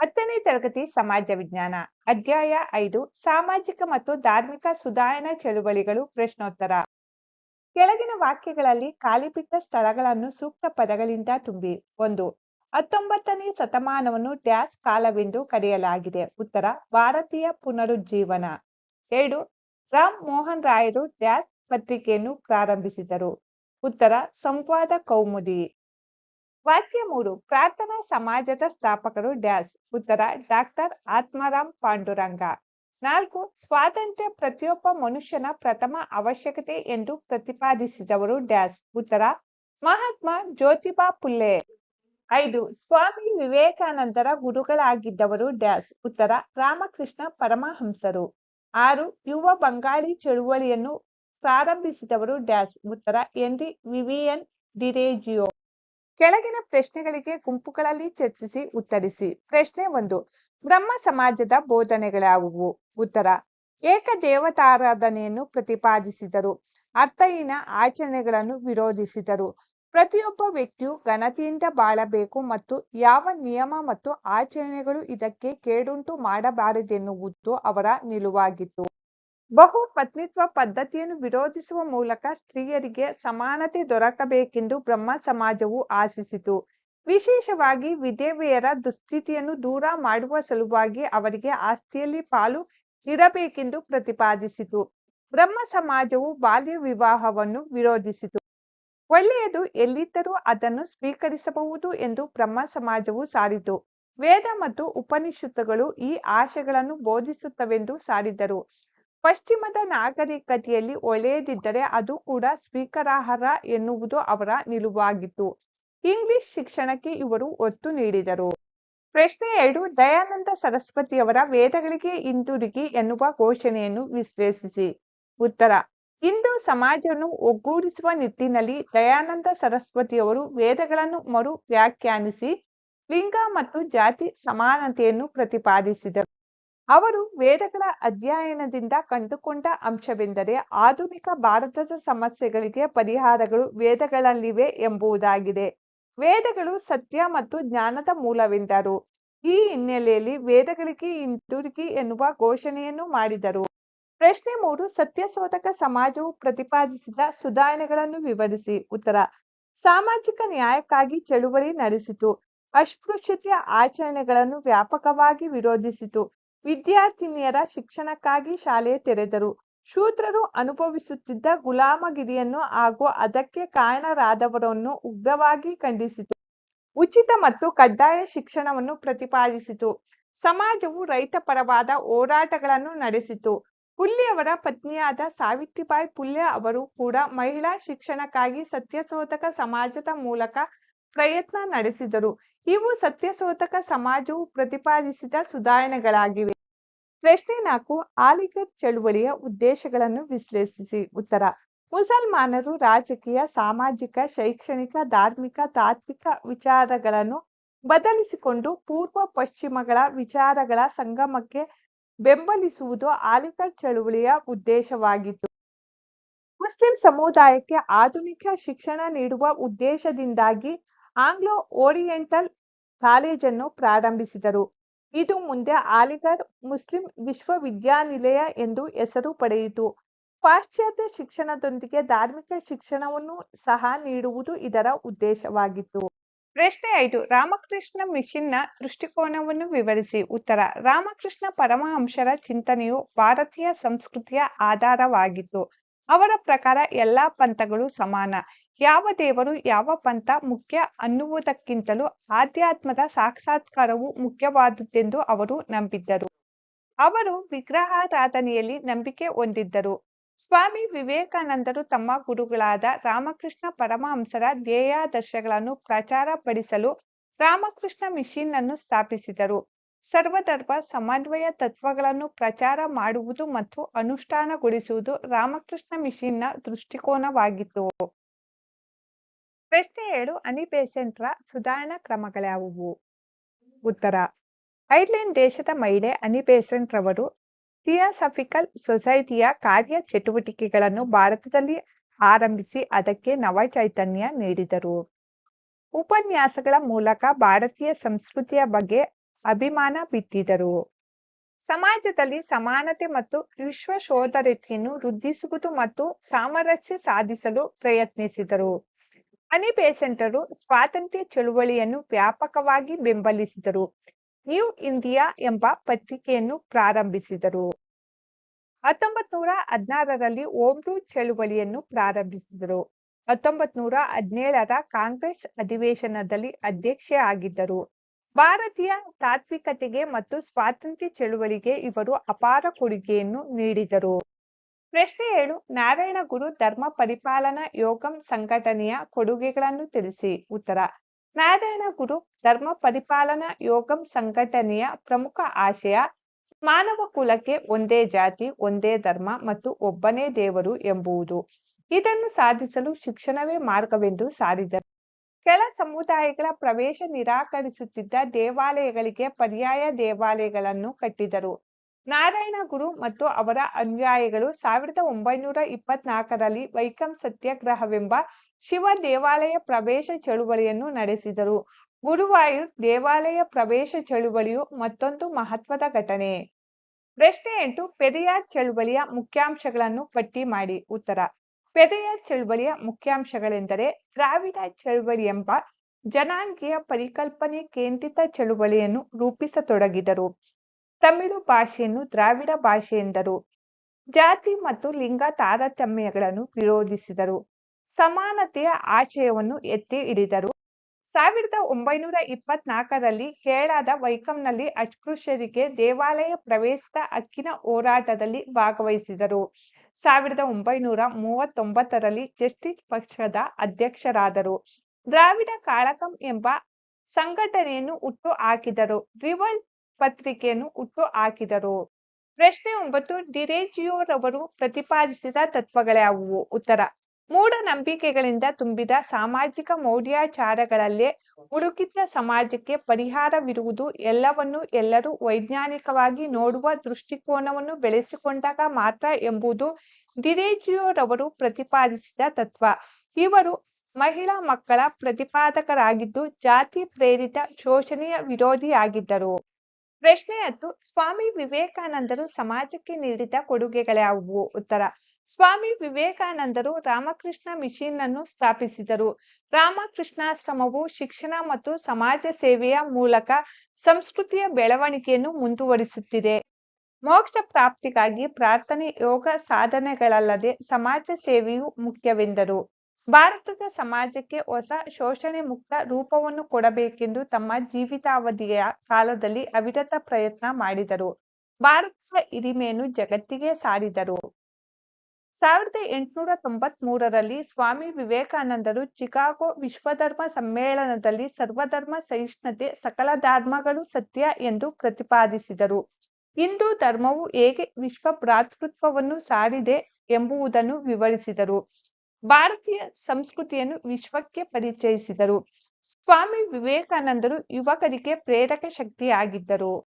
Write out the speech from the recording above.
ಹತ್ತನೇ ತರಗತಿ ಸಮಾಜ ವಿಜ್ಞಾನ, ಅಧ್ಯಾಯ ಐದು, ಸಾಮಾಜಿಕ ಮತ್ತು ಧಾರ್ಮಿಕ ಸುಧಾರಣಾ ಚಳುವಳಿಗಳು ಪ್ರಶ್ನೋತ್ತರ. ಕೆಳಗಿನ ವಾಕ್ಯಗಳಲ್ಲಿ ಖಾಲಿಬಿಟ್ಟ ಸ್ಥಳಗಳನ್ನು ಸೂಕ್ತ ಪದಗಳಿಂದ ತುಂಬಿ. ಒಂದು, ಹತ್ತೊಂಬತ್ತನೇ ಶತಮಾನವನ್ನು ಡ್ಯಾಸ್ ಕಾಲವೆಂದು ಕರೆಯಲಾಗಿದೆ. ಉತ್ತರ, ಭಾರತೀಯ ಪುನರುಜ್ಜೀವನ. ಎರಡು, ರಾಮ್ ಮೋಹನ್ ರಾಯರು ಡ್ಯಾಸ್ ಪತ್ರಿಕೆಯನ್ನು ಪ್ರಾರಂಭಿಸಿದರು. ಉತ್ತರ, ಸಂವಾದ ಕೌಮುದಿ. ವಾಕ್ಯ ಮೂರು ಪ್ರಾರ್ಥನಾ ಸಮಾಜದ ಸ್ಥಾಪಕರು ಡ್ಯಾಸ್. ಉತ್ತರ, ಡಾಕ್ಟರ್ ಆತ್ಮಾರಾಮ್ ಪಾಂಡುರಂಗ. ನಾಲ್ಕು, ಸ್ವಾತಂತ್ರ್ಯ ಪ್ರತಿಯೊಬ್ಬ ಮನುಷ್ಯನ ಪ್ರಥಮ ಅವಶ್ಯಕತೆ ಎಂದು ಪ್ರತಿಪಾದಿಸಿದವರು ಡ್ಯಾಸ್. ಉತ್ತರ, ಮಹಾತ್ಮ ಜ್ಯೋತಿಬಾ ಪುಲ್ಲೆ. ಐದು, ಸ್ವಾಮಿ ವಿವೇಕಾನಂದರ ಗುರುಗಳಾಗಿದ್ದವರು ಡ್ಯಾಸ್. ಉತ್ತರ, ರಾಮಕೃಷ್ಣ ಪರಮಹಂಸರು. ಆರು, ಯುವ ಬಂಗಾಳಿ ಚಳುವಳಿಯನ್ನು ಪ್ರಾರಂಭಿಸಿದವರು ಡ್ಯಾಸ್. ಉತ್ತರ, ಎನ್ ಡಿ ವಿವಿಯನ್ ಡಿರೇಜಿಯೋ. ಕೆಳಗಿನ ಪ್ರಶ್ನೆಗಳಿಗೆ ಗುಂಪುಗಳಲ್ಲಿ ಚರ್ಚಿಸಿ, ಉತ್ತರಿಸಿ. ಪ್ರಶ್ನೆ ಒಂದು, ಬ್ರಹ್ಮ ಸಮಾಜದ ಬೋಧನೆಗಳಾವುವು? ಉತ್ತರ, ಏಕ ದೇವತಾರಾಧನೆಯನ್ನು ಪ್ರತಿಪಾದಿಸಿದರು, ಅರ್ಥಹೀನ ಆಚರಣೆಗಳನ್ನು ವಿರೋಧಿಸಿದರು. ಪ್ರತಿಯೊಬ್ಬ ವ್ಯಕ್ತಿಯು ಘನತೆಯಿಂದ ಬಾಳಬೇಕು ಮತ್ತು ಯಾವ ನಿಯಮ ಮತ್ತು ಆಚರಣೆಗಳು ಇದಕ್ಕೆ ಕೇಡುಂಟು ಮಾಡಬಾರದೆನ್ನುವುದು ಅವರ ನಿಲುವಾಗಿತ್ತು. ಬಹು ಪತ್ನಿತ್ವ ಪದ್ಧತಿಯನ್ನು ವಿರೋಧಿಸುವ ಮೂಲಕ ಸ್ತ್ರೀಯರಿಗೆ ಸಮಾನತೆ ದೊರಕಬೇಕೆಂದು ಬ್ರಹ್ಮ ಸಮಾಜವು ಆಶಿಸಿತು. ವಿಶೇಷವಾಗಿ ವಿಧವೆಯರ ದುಸ್ಥಿತಿಯನ್ನು ದೂರ ಮಾಡುವ ಸಲುವಾಗಿ ಅವರಿಗೆ ಆಸ್ತಿಯಲ್ಲಿ ಪಾಲು ಇರಬೇಕೆಂದು ಪ್ರತಿಪಾದಿಸಿತು. ಬ್ರಹ್ಮ ಸಮಾಜವು ಬಾಲ್ಯ ವಿವಾಹವನ್ನು ವಿರೋಧಿಸಿತು. ಒಳ್ಳೆಯದು ಎಲ್ಲಿದ್ದರೂ ಅದನ್ನು ಸ್ವೀಕರಿಸಬಹುದು ಎಂದು ಬ್ರಹ್ಮ ಸಮಾಜವು ಸಾರಿತು. ವೇದ ಮತ್ತು ಉಪನಿಷತ್ತುಗಳು ಈ ಆಶೆಗಳನ್ನು ಬೋಧಿಸುತ್ತವೆಂದು ಸಾರಿದರು. ಪಶ್ಚಿಮದ ನಾಗರಿಕತೆಯಲ್ಲಿ ಒಳೆಯದಿದ್ದರೆ ಅದು ಕೂಡ ಸ್ವೀಕಾರಾರ್ಹ ಎನ್ನುವುದು ಅವರ ನಿಲುವಾಗಿತ್ತು. ಇಂಗ್ಲಿಷ್ ಶಿಕ್ಷಣಕ್ಕೆ ಇವರು ಒತ್ತು ನೀಡಿದರು. ಪ್ರಶ್ನೆ ಎರಡು, ದಯಾನಂದ ಸರಸ್ವತಿಯವರ ವೇದಗಳಿಗೆ ಹಿಂದಿರುಗಿ ಎನ್ನುವ ಘೋಷಣೆಯನ್ನು ವಿಶ್ಲೇಷಿಸಿ. ಉತ್ತರ ಇಂದು ಸಮಾಜವನ್ನು ಒಗ್ಗೂಡಿಸುವ ನಿಟ್ಟಿನಲ್ಲಿ ದಯಾನಂದ ಸರಸ್ವತಿಯವರು ವೇದಗಳನ್ನು ಮರು ವ್ಯಾಖ್ಯಾನಿಸಿ ಲಿಂಗ ಮತ್ತು ಜಾತಿ ಸಮಾನತೆಯನ್ನು ಪ್ರತಿಪಾದಿಸಿದರು. ಅವರು ವೇದಗಳ ಅಧ್ಯಯನದಿಂದ ಕಂಡುಕೊಂಡ ಅಂಶವೆಂದರೆ ಆಧುನಿಕ ಭಾರತದ ಸಮಸ್ಯೆಗಳಿಗೆ ಪರಿಹಾರಗಳು ವೇದಗಳಲ್ಲಿವೆ ಎಂಬುದಾಗಿದೆ. ವೇದಗಳು ಸತ್ಯ ಮತ್ತು ಜ್ಞಾನದ ಮೂಲವೆಂದರು. ಈ ಹಿನ್ನೆಲೆಯಲ್ಲಿ ವೇದಗಳಿಗೆ ಹಿಂದಿರುಗಿ ಎನ್ನುವ ಘೋಷಣೆಯನ್ನು ಮಾಡಿದರು. ಪ್ರಶ್ನೆ ಮೂರು, ಸತ್ಯಶೋಧಕ ಸಮಾಜವು ಪ್ರತಿಪಾದಿಸಿದ ಸುಧಾರಣೆಗಳನ್ನು ವಿವರಿಸಿ. ಉತ್ತರ, ಸಾಮಾಜಿಕ ನ್ಯಾಯಕ್ಕಾಗಿ ಚಳುವಳಿ ನಡೆಸಿತು. ಅಸ್ಪೃಶ್ಯತೆಯ ಆಚರಣೆಗಳನ್ನು ವ್ಯಾಪಕವಾಗಿ ವಿರೋಧಿಸಿತು. ವಿದ್ಯಾರ್ಥಿನಿಯರ ಶಿಕ್ಷಣಕ್ಕಾಗಿ ಶಾಲೆ ತೆರೆದರು. ಶೂದ್ರರು ಅನುಭವಿಸುತ್ತಿದ್ದ ಗುಲಾಮಗಿರಿಯನ್ನು ಹಾಗೂ ಅದಕ್ಕೆ ಕಾರಣರಾದವರನ್ನು ಉಗ್ರವಾಗಿ ಖಂಡಿಸಿತು. ಉಚಿತ ಮತ್ತು ಕಡ್ಡಾಯ ಶಿಕ್ಷಣವನ್ನು ಪ್ರತಿಪಾದಿಸಿತು. ಸಮಾಜವು ರೈತ ಪರವಾದ ಹೋರಾಟಗಳನ್ನು ನಡೆಸಿತು. ಪುಲ್ಲೆಯವರ ಪತ್ನಿಯಾದ ಸಾವಿತ್ರಿಬಾಯಿ ಪುಲ್ಯ ಅವರು ಕೂಡ ಮಹಿಳಾ ಶಿಕ್ಷಣಕ್ಕಾಗಿ ಸತ್ಯಶೋಧಕ ಸಮಾಜದ ಮೂಲಕ ಪ್ರಯತ್ನ ನಡೆಸಿದರು. ಇವು ಸತ್ಯಶೋಧಕ ಸಮಾಜವು ಪ್ರತಿಪಾದಿಸಿದ ಸುಧಾರಣೆಗಳಾಗಿವೆ. ಪ್ರಶ್ನೆ ನಾಲ್ಕು, ಆಲಿಗರ್ ಚಳುವಳಿಯ ಉದ್ದೇಶಗಳನ್ನು ವಿಶ್ಲೇಷಿಸಿ. ಉತ್ತರ, ಮುಸಲ್ಮಾನರು ರಾಜಕೀಯ, ಸಾಮಾಜಿಕ, ಶೈಕ್ಷಣಿಕ, ಧಾರ್ಮಿಕ, ತಾತ್ವಿಕ ವಿಚಾರಗಳನ್ನು ಬದಲಿಸಿಕೊಂಡು ಪೂರ್ವ ಪಶ್ಚಿಮಗಳ ವಿಚಾರಗಳ ಸಂಗಮಕ್ಕೆ ಬೆಂಬಲಿಸುವುದು ಆಲಿಕರ್ ಚಳುವಳಿಯ ಉದ್ದೇಶವಾಗಿತ್ತು. ಮುಸ್ಲಿಂ ಸಮುದಾಯಕ್ಕೆ ಆಧುನಿಕ ಶಿಕ್ಷಣ ನೀಡುವ ಉದ್ದೇಶದಿಂದಾಗಿ ಆಂಗ್ಲೋ ಓರಿಯೆಂಟಲ್ ಕಾಲೇಜನ್ನು ಪ್ರಾರಂಭಿಸಿದರು. ಇದು ಮುಂದೆ ಆಲಿಗರ್ ಮುಸ್ಲಿಂ ವಿಶ್ವವಿದ್ಯಾನಿಲಯ ಎಂದು ಹೆಸರು ಪಡೆಯಿತು. ಪಾಶ್ಚಾತ್ಯ ಶಿಕ್ಷಣದೊಂದಿಗೆ ಧಾರ್ಮಿಕ ಶಿಕ್ಷಣವನ್ನು ಸಹ ನೀಡುವುದು ಇದರ ಉದ್ದೇಶವಾಗಿತ್ತು. ಪ್ರಶ್ನೆ ಐದು, ರಾಮಕೃಷ್ಣ ಮಿಷನ್ನ ದೃಷ್ಟಿಕೋನವನ್ನು ವಿವರಿಸಿ. ಉತ್ತರ, ರಾಮಕೃಷ್ಣ ಪರಮಹಂಸರ ಚಿಂತನೆಯು ಭಾರತೀಯ ಸಂಸ್ಕೃತಿಯ ಆಧಾರವಾಗಿತ್ತು. ಅವರ ಪ್ರಕಾರ ಎಲ್ಲಾ ಪಂಥಗಳು ಸಮಾನ. ಯಾವ ದೇವರು ಯಾವ ಪಂಥ ಮುಖ್ಯ ಅನ್ನುವುದಕ್ಕಿಂತಲೂ ಆಧ್ಯಾತ್ಮದ ಸಾಕ್ಷಾತ್ಕಾರವು ಮುಖ್ಯವಾದುದೆಂದು ಅವರು ನಂಬಿದ್ದರು. ಅವರು ವಿಗ್ರಹಾರಾಧನೆಯಲ್ಲಿ ನಂಬಿಕೆ ಹೊಂದಿದ್ದರು. ಸ್ವಾಮಿ ವಿವೇಕಾನಂದರು ತಮ್ಮ ಗುರುಗಳಾದ ರಾಮಕೃಷ್ಣ ಪರಮಹಂಸರ ಧ್ಯೇಯಾದರ್ಶಗಳನ್ನು ಪ್ರಚಾರಪಡಿಸಲು ರಾಮಕೃಷ್ಣ ಮಿಷನ್ ಅನ್ನು ಸ್ಥಾಪಿಸಿದರು. ಸರ್ವಧರ್ಮ ಸಮನ್ವಯ ತತ್ವಗಳನ್ನು ಪ್ರಚಾರ ಮಾಡುವುದು ಮತ್ತು ಅನುಷ್ಠಾನಗೊಳಿಸುವುದು ರಾಮಕೃಷ್ಣ ಮಿಷನ್ನ ದೃಷ್ಟಿಕೋನವಾಗಿತ್ತು. ಪ್ರಶ್ನೆ ಏಳು ಅನಿ ಬೇಸೆಂಟ್ರ ಸುಧಾರಣಾ ಕ್ರಮಗಳ್ಯಾವುವು ಉತ್ತರ, ಐರ್ಲೆಂಡ್ ದೇಶದ ಮಹಿಳೆ ಅನಿ ಬೇಸೆಂಟ್ ರವರು ಥಿಯಾಸಫಿಕಲ್ ಸೊಸೈಟಿಯ ಕಾರ್ಯ ಚಟುವಟಿಕೆಗಳನ್ನು ಭಾರತದಲ್ಲಿ ಆರಂಭಿಸಿ ಅದಕ್ಕೆ ನವ ಚೈತನ್ಯ ನೀಡಿದರು. ಉಪನ್ಯಾಸಗಳ ಮೂಲಕ ಭಾರತೀಯ ಸಂಸ್ಕೃತಿಯ ಬಗ್ಗೆ ಅಭಿಮಾನ ಬಿತ್ತಿದರು. ಸಮಾಜದಲ್ಲಿ ಸಮಾನತೆ ಮತ್ತು ವಿಶ್ವ ಸೋದರತೆಯನ್ನು ವೃದ್ಧಿಸುವುದು ಮತ್ತು ಸಾಮರಸ್ಯ ಸಾಧಿಸಲು ಪ್ರಯತ್ನಿಸಿದರು. ಅನಿ ಬೇಸೆಂಟರು ಸ್ವಾತಂತ್ರ್ಯ ಚಳುವಳಿಯನ್ನು ವ್ಯಾಪಕವಾಗಿ ಬೆಂಬಲಿಸಿದರು. ನ್ಯೂ ಇಂಡಿಯಾ ಎಂಬ ಪತ್ರಿಕೆಯನ್ನು ಪ್ರಾರಂಭಿಸಿದರು. ಹತ್ತೊಂಬತ್ ನೂರ ಹದಿನಾರರಲ್ಲಿ ಓಮ್ರು ಚಳುವಳಿಯನ್ನು ಪ್ರಾರಂಭಿಸಿದರು. ಹತ್ತೊಂಬತ್ ನೂರ ಹದಿನೇಳರ ಕಾಂಗ್ರೆಸ್ ಅಧಿವೇಶನದಲ್ಲಿ ಅಧ್ಯಕ್ಷೆ ಆಗಿದ್ದರು. ಭಾರತೀಯ ತಾತ್ವಿಕತೆಗೆ ಮತ್ತು ಸ್ವಾತಂತ್ರ್ಯ ಚಳುವಳಿಗೆ ಇವರು ಅಪಾರ ಕೊಡುಗೆಯನ್ನು ನೀಡಿದರು. ಪ್ರಶ್ನೆ ಏಳು, ನಾರಾಯಣ ಗುರು ಧರ್ಮ ಪರಿಪಾಲನಾ ಯೋಗಂ ಸಂಘಟನೆಯ ಕೊಡುಗೆಗಳನ್ನು ತಿಳಿಸಿ. ಉತ್ತರ, ನಾರಾಯಣ ಗುರು ಧರ್ಮ ಪರಿಪಾಲನಾ ಯೋಗಂ ಸಂಘಟನೆಯ ಪ್ರಮುಖ ಆಶಯ, ಮಾನವ ಕುಲಕ್ಕೆ ಒಂದೇ ಜಾತಿ, ಒಂದೇ ಧರ್ಮ ಮತ್ತು ಒಬ್ಬನೇ ದೇವರು ಎಂಬುವುದು. ಇದನ್ನು ಸಾಧಿಸಲು ಶಿಕ್ಷಣವೇ ಮಾರ್ಗವೆಂದು ಸಾರಿದರು. ಕೆಲ ಸಮುದಾಯಗಳ ಪ್ರವೇಶ ನಿರಾಕರಿಸುತ್ತಿದ್ದ ದೇವಾಲಯಗಳಿಗೆ ಪರ್ಯಾಯ ದೇವಾಲಯಗಳನ್ನು ಕಟ್ಟಿದರು. ನಾರಾಯಣ ಗುರು ಮತ್ತು ಅವರ ಅನುಯಾಯಿಗಳು ಸಾವಿರದ ಒಂಬೈನೂರ ಇಪ್ಪತ್ನಾಲ್ಕರಲ್ಲಿ ವೈಕಂ ಸತ್ಯಾಗ್ರಹವೆಂಬ ಶಿವ ದೇವಾಲಯ ಪ್ರವೇಶ ಚಳುವಳಿಯನ್ನು ನಡೆಸಿದರು. ಗುರುವಾಯೂರ್ ದೇವಾಲಯ ಪ್ರವೇಶ ಚಳುವಳಿಯು ಮತ್ತೊಂದು ಮಹತ್ವದ ಘಟನೆ. ಪ್ರಶ್ನೆ ಎಂಟು, ಪೆರಿಯಾರ್ ಚಳುವಳಿಯ ಮುಖ್ಯಾಂಶಗಳನ್ನು ಪಟ್ಟಿ ಮಾಡಿ. ಉತ್ತರ, ಪೆರಿಯಾರ್ ಚಳುವಳಿಯ ಮುಖ್ಯಾಂಶಗಳೆಂದರೆ ದ್ರಾವಿಡ ಚಳುವಳಿ ಎಂಬ ಜನಾಂಗೀಯ ಪರಿಕಲ್ಪನೆ ಕೇಂದ್ರಿತ ಚಳುವಳಿಯನ್ನು ರೂಪಿಸತೊಡಗಿದರು. ತಮಿಳು ಭಾಷೆಯನ್ನು ದ್ರಾವಿಡ ಭಾಷೆ ಎಂದರು. ಜಾತಿ ಮತ್ತು ಲಿಂಗ ತಾರತಮ್ಯಗಳನ್ನು ವಿರೋಧಿಸಿದರು. ಸಮಾನತೆಯ ಆಶಯವನ್ನು ಎತ್ತಿ ಹಿಡಿದರು. ಸಾವಿರದ ಒಂಬೈನೂರ ಇಪ್ಪತ್ನಾಲ್ಕರಲ್ಲಿ ಹೇಳಾದ ವೈಕಂನಲ್ಲಿ ಅಸ್ಪೃಶ್ಯರಿಗೆ ದೇವಾಲಯ ಪ್ರವೇಶದ ಹಕ್ಕಿನ ಹೋರಾಟದಲ್ಲಿ ಭಾಗವಹಿಸಿದರು. ಸಾವಿರದ ಒಂಬೈನೂರ ಮೂವತ್ತೊಂಬತ್ತರಲ್ಲಿ ಜಸ್ಟಿಸ್ ಪಕ್ಷದ ಅಧ್ಯಕ್ಷರಾದರು. ದ್ರಾವಿಡ ಕಾಳಕಂ ಎಂಬ ಸಂಘಟನೆಯನ್ನು ಹುಟ್ಟು ಹಾಕಿದರು. ರಿವಲ್ ಪತ್ರಿಕೆಯನ್ನು ಹುಟ್ಟು ಹಾಕಿದರು. ಪ್ರಶ್ನೆ ಒಂಬತ್ತು, ಡಿರೇಜಿಯೋರವರು ಪ್ರತಿಪಾದಿಸಿದ ತತ್ವಗಳ್ಯಾವುವು ಉತ್ತರ, ಮೂಢನಂಬಿಕೆಗಳಿಂದ ತುಂಬಿದ ಸಾಮಾಜಿಕ ಮೌಢ್ಯಾಚಾರಗಳಲ್ಲೇ ಹುಡುಕಿದ ಸಮಾಜಕ್ಕೆ ಪರಿಹಾರವಿರುವುದು ಎಲ್ಲವನ್ನೂ ಎಲ್ಲರೂ ವೈಜ್ಞಾನಿಕವಾಗಿ ನೋಡುವ ದೃಷ್ಟಿಕೋನವನ್ನು ಬೆಳೆಸಿಕೊಂಡಾಗ ಮಾತ್ರ ಎಂಬುದು ಡಿರೇಜಿಯೋರವರು ಪ್ರತಿಪಾದಿಸಿದ ತತ್ವ. ಇವರು ಮಹಿಳಾ ಮಕ್ಕಳ ಪ್ರತಿಪಾದಕರಾಗಿದ್ದು ಜಾತಿ ಪ್ರೇರಿತ ಶೋಷಣೆಯ ವಿರೋಧಿಯಾಗಿದ್ದರು. ಪ್ರಶ್ನೆ ಹತ್ತು, ಸ್ವಾಮಿ ವಿವೇಕಾನಂದರು ಸಮಾಜಕ್ಕೆ ನೀಡಿದ ಕೊಡುಗೆಗಳ್ಯಾವುವು ಉತ್ತರ, ಸ್ವಾಮಿ ವಿವೇಕಾನಂದರು ರಾಮಕೃಷ್ಣ ಮಿಷನ್ ಅನ್ನು ಸ್ಥಾಪಿಸಿದರು. ರಾಮಕೃಷ್ಣಾಶ್ರಮವು ಶಿಕ್ಷಣ ಮತ್ತು ಸಮಾಜ ಸೇವೆಯ ಮೂಲಕ ಸಂಸ್ಕೃತಿಯ ಬೆಳವಣಿಗೆಯನ್ನು ಮುಂದುವರಿಸುತ್ತಿದೆ. ಮೋಕ್ಷ ಪ್ರಾಪ್ತಿಗಾಗಿ ಪ್ರಾರ್ಥನೆ ಯೋಗ ಸಾಧನೆಗಳಲ್ಲದೆ ಸಮಾಜ ಸೇವೆಯು ಮುಖ್ಯವೆಂದರು. ಭಾರತದ ಸಮಾಜಕ್ಕೆ ಹೊಸ ಶೋಷಣೆ ಮುಕ್ತ ರೂಪವನ್ನು ಕೊಡಬೇಕೆಂದು ತಮ್ಮ ಜೀವಿತಾವಧಿಯ ಕಾಲದಲ್ಲಿ ಅವಿರತ ಪ್ರಯತ್ನ ಮಾಡಿದರು. ಭಾರತದ ಹಿರಿಮೆಯನ್ನು ಜಗತ್ತಿಗೆ ಸಾರಿದರು. ಸಾವಿರದ ಎಂಟುನೂರ ತೊಂಬತ್ ಮೂರರಲ್ಲಿ ಸ್ವಾಮಿ ವಿವೇಕಾನಂದರು ಚಿಕಾಗೋ ವಿಶ್ವಧರ್ಮ ಸಮ್ಮೇಳನದಲ್ಲಿ ಸರ್ವಧರ್ಮ ಸಹಿಷ್ಣುತೆ, ಸಕಲ ಧರ್ಮಗಳು ಸತ್ಯ ಎಂದು ಪ್ರತಿಪಾದಿಸಿದರು. ಹಿಂದೂ ಧರ್ಮವು ಹೇಗೆ ವಿಶ್ವ ಭ್ರಾತೃತ್ವವನ್ನು ಸಾರಿದೆ ಎಂಬುದನ್ನು ವಿವರಿಸಿದರು. ಭಾರತೀಯ ಸಂಸ್ಕೃತಿಯನ್ನು ವಿಶ್ವಕ್ಕೆ ಪರಿಚಯಿಸಿದರು. ಸ್ವಾಮಿ ವಿವೇಕಾನಂದರು ಯುವಕರಿಗೆ ಪ್ರೇರಕ ಶಕ್ತಿಯಾಗಿದ್ದರು.